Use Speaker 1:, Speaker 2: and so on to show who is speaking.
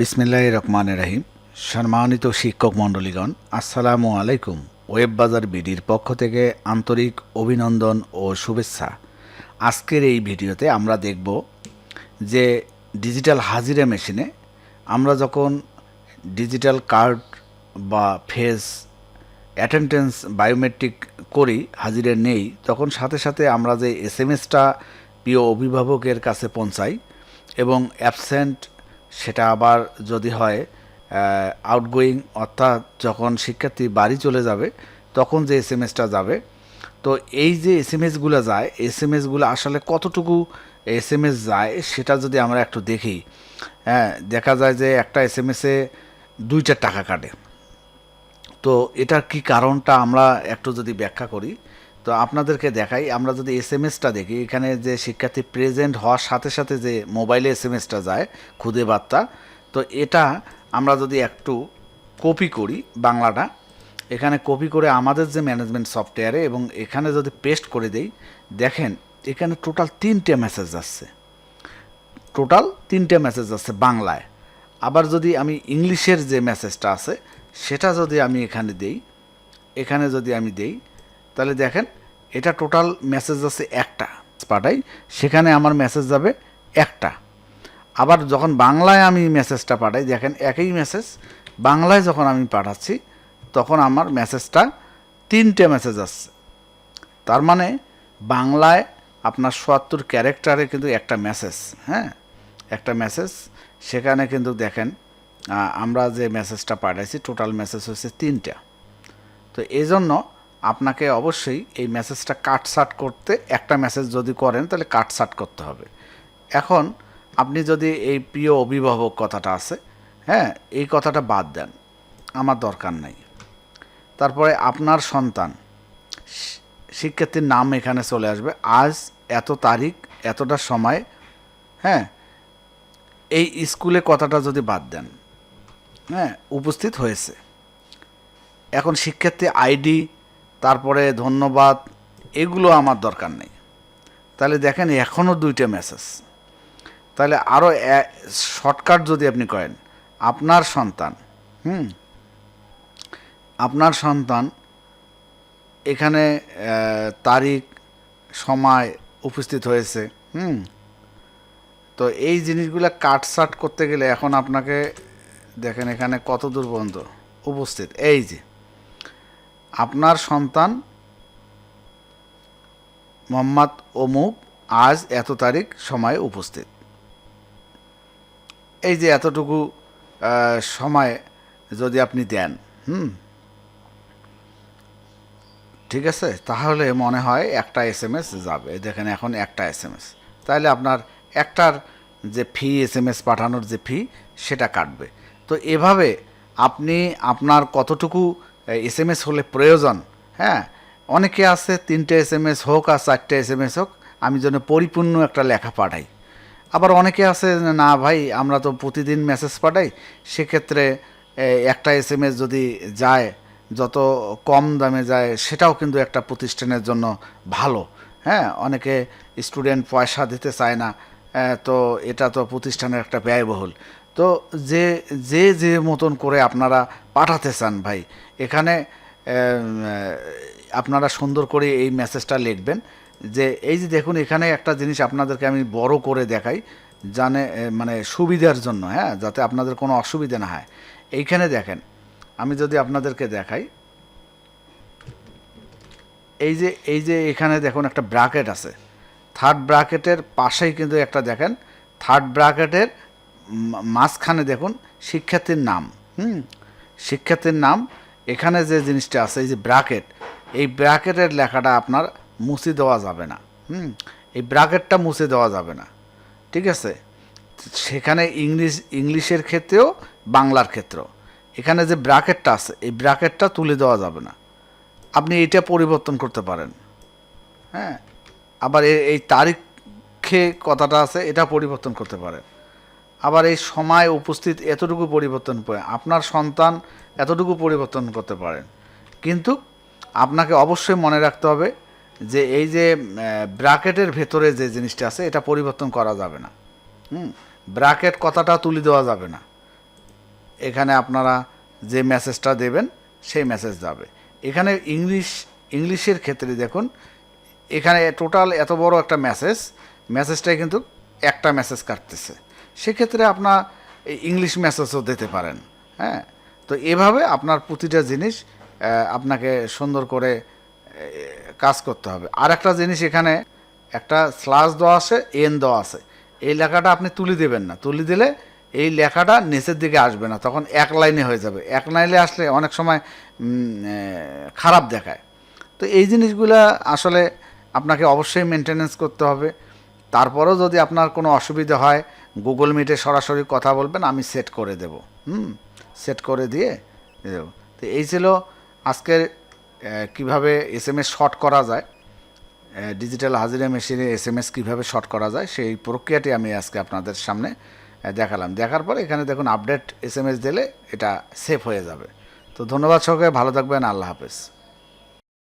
Speaker 1: বিসমিল্লাহ রহমান রাহিম। সম্মানিত শিক্ষক মণ্ডলীগণ, আসসালামু আলাইকুম। ওয়েব বাজার বিডির পক্ষ থেকে আন্তরিক অভিনন্দন ও শুভেচ্ছা। আজকের এই ভিডিওতে আমরা দেখব যে ডিজিটাল হাজিরা মেশিনে আমরা যখন ডিজিটাল কার্ড বা ফেস অ্যাটেন্ডেন্স বায়োমেট্রিক করি, হাজিরা নেই, তখন সাথে সাথে আমরা যে এস এম এসটা প্রিয় অভিভাবকের কাছে পৌঁছাই এবং অ্যাবসেন্ট সেটা আবার যদি হয় আউটগোয়িং অর্থাৎ যখন শিক্ষার্থী বাড়ি চলে যাবে, তখন যে এস এম এসটা যাবে। তো এই যে এস এম এসগুলো যায় এস এম এসগুলো আসলে কতটুকু এস এম এস যায়, সেটা যদি আমরা একটু দেখি। হ্যাঁ দেখা যায় যে একটা এস এম এসে দুইটা টাকা কাটে। তো এটার কি কারণটা আমরা একটু যদি ব্যাখ্যা করি তো আপনাদেরকে দেখাই, আমরা যদি এস এম এসটা দেখি, এখানে যে শিক্ষার্থী প্রেজেন্ট হওয়ার সাথে সাথে যে মোবাইলে এস এম এসটা যায়, খুদে বার্তা, তো এটা আমরা যদি একটু কপি করি বাংলাটা, এখানে কপি করে আমাদের যে ম্যানেজমেন্ট সফটওয়্যারে এবং এখানে যদি পেস্ট করে দেই, দেখেন এখানে টোটাল তিনটে মেসেজ আসছে। টোটাল তিনটে মেসেজ আছে বাংলায়। আবার যদি আমি ইংলিশের যে মেসেজটা আছে, সেটা যদি আমি এখানে দেই, এখানে যদি আমি দেই তাহলে দেখেন, এটা টোটাল মেসেজ আছে একটা পাঠাই, সেখানে আমার মেসেজ যাবে একটা। আবার যখন বাংলায় আমি মেসেজটা পাঠাই, দেখেন একই মেসেজ বাংলায় যখন আমি পাঠাচ্ছি, তখন আমার মেসেজটা তিনটে মেসেজ আসছে। তার মানে বাংলায় আপনার সোয়াত্তর ক্যারেক্টারে কিন্তু একটা মেসেজ হ্যাঁ? একটা মেসেজ সেখানে কিন্তু দেখেন আমরা যে মেসেজটা পাঠাইছি টোটাল মেসেজ হচ্ছে তিনটা। তো এই জন্য আপনাকে অবশ্যই এই মেসেজটা কাটসাট করতে, একটা মেসেজ যদি করেন, তাহলে কাটসাট করতে হবে। এখন আপনি যদি এই প্রিয় অভিভাবক কথাটা আছে হ্যাঁ এই কথাটা বাদ দেন, আমার দরকার নাই। তারপরে আপনার সন্তান, শিক্ষার্থীর নাম এখানে চলে আসবে, আজ এত তারিখ, এতটা সময় হ্যাঁ এই স্কুলে কথাটা যদি বাদ দেন হ্যাঁ উপস্থিত হয়েছে। এখন শিক্ষার্থী আইডি তারপরে ধন্যবাদ, এগুলো আমার দরকার নেই। তাহলে দেখেন এখনও দুইটা মেসেজ তাহলে আরও শর্টকাট যদি আপনি করেন, আপনার সন্তান, হুম? আপনার সন্তান এখানে তারিখ, সময় উপস্থিত হয়েছে, হুম? তো এই জিনিসগুলো কাটসাট করতে গেলে এখন আপনাকে দেখেন এখানে কত দূর পর্যন্ত উপস্থিত। এই যে আপনার সন্তান মোহাম্মদ অমুক আজ এত তারিখ সময়ে উপস্থিত। এই যে এতটুকু সময় যদি আপনি দেন, হুম? ঠিক আছে? তাহলে মনে হয় একটা এস এম এস যাবে। দেখেন এখন একটা এস এম এস তাহলে আপনার একটার যে ফি এস এম এস পাঠানোর যে ফি, সেটা কাটবে। তো এভাবে আপনি আপনার কতটুকু এস এম এস হলে প্রয়োজন হ্যাঁ? অনেকে আছে, তিনটে এস এম এস হোক আর চারটে এস এম এস হোক, আমি যেন পরিপূর্ণ একটা লেখা পাঠাই। আবার অনেকে আছে না ভাই, আমরা তো প্রতিদিন মেসেজ পাঠাই। সেক্ষেত্রে একটা এস এম এস যদি যায়, যত কম দামে যায়, সেটাও কিন্তু একটা প্রতিষ্ঠানের জন্য ভালো হ্যাঁ? অনেকে স্টুডেন্ট পয়সা দিতে চায় না তো এটা তো প্রতিষ্ঠানের একটা ব্যয়বহুল। তো যে যে যে মতন করে আপনারা পাঠাতে চান ভাই, এখানে আপনারা সুন্দর করে এই মেসেজটা লিখবেন যে, এই যে দেখুন এখানে একটা জিনিস আপনাদেরকে আমি বড় করে দেখাই, জানে মানে সুবিধার জন্য হ্যাঁ যাতে আপনাদের কোনো অসুবিধা না হয়। এইখানে দেখেন, আমি যদি আপনাদেরকে দেখাই, এই যে এই যে এখানে দেখুন একটা ব্র্যাকেট আছে থার্ড ব্র্যাকেটের পাশেই কিন্তু একটা দেখেন থার্ড ব্র্যাকেটের মা- মাঝখানে দেখুন, শিক্ষার্থীর নাম, হুম? শিক্ষার্থীর নাম, এখানে যে জিনিসটা আছে, এই যে ব্র্যাকেট, এই ব্র্যাকেটের লেখাটা আপনার মুছে দেওয়া যাবে না, হুম? এই ব্র্যাকেটটা মুছে দেওয়া যাবে না, ঠিক আছে? সেখানে ইংলিশ, ইংলিশের ক্ষেত্রেও, বাংলার ক্ষেত্রেও। এখানে যে ব্র্যাকেটটা আছে, এই ব্র্যাকেটটা তুলে দেওয়া যাবে না। আপনি এটা পরিবর্তন করতে পারেন। হ্যাঁ? আবার এই তারিখে কথাটা আছে, এটা পরিবর্তন করতে পারেন। আবার এই সময় উপস্থিত এতটুকু পরিবর্তন করে, আপনার সন্তান এতটুকু পরিবর্তন করতে পারেন। কিন্তু আপনাকে অবশ্যই মনে রাখতে হবে যে এই যে ব্র্যাকেটের ভেতরে যে জিনিসটা আছে, এটা পরিবর্তন করা যাবে না। হুম? ব্র্যাকেট কথাটা তুলে দেওয়া যাবে না। এখানে আপনারা যে মেসেজটা দেবেন, সেই মেসেজ যাবে। এখানে ইংলিশ, ইংলিশের ক্ষেত্রে দেখুন, এখানে টোটাল এত বড় একটা মেসেজ, মেসেজটাই কিন্তু একটা মেসেজ কাটতেছে। সেক্ষেত্রে আপনার ইংলিশ মেসেজও দিতে পারেন হ্যাঁ? তো এভাবে আপনার প্রতিটা জিনিস আপনাকে সুন্দর করে কাজ করতে হবে। আর একটা জিনিস এখানে, একটা স্লাস দেওয়া আছে এন দেওয়া আছে। এই লেখাটা আপনি তুলে দেবেন না। তুলে দিলে এই লেখাটা নিচের দিকে আসবে না, তখন এক লাইনে হয়ে যাবে। এক লাইনে আসলে অনেক সময় খারাপ দেখায়। তো এই জিনিসগুলো আসলে আপনাকে অবশ্যই মেনটেনেন্স করতে হবে। তারপরেও যদি আপনার কোনো অসুবিধা হয় গুগল মিটে সরাসরি কথা বলবেন, আমি সেট করে দেব। হুম? সেট করে দিয়ে দেব। তো এই ছিল আজকের কীভাবে এস এম এস শর্ট করা যায় ডিজিটাল হাজিরা মেশিনে এস এম এস কীভাবে শর্ট করা যায়, সেই প্রক্রিয়াটি আমি আজকে আপনাদের সামনে দেখালাম। দেখার পরে এখানে দেখুন আপডেট এস এম এস দিলে এটা সেভ হয়ে যাবে। তো ধন্যবাদ সহকারে ভালো থাকবেন, আল্লাহ হাফেজ।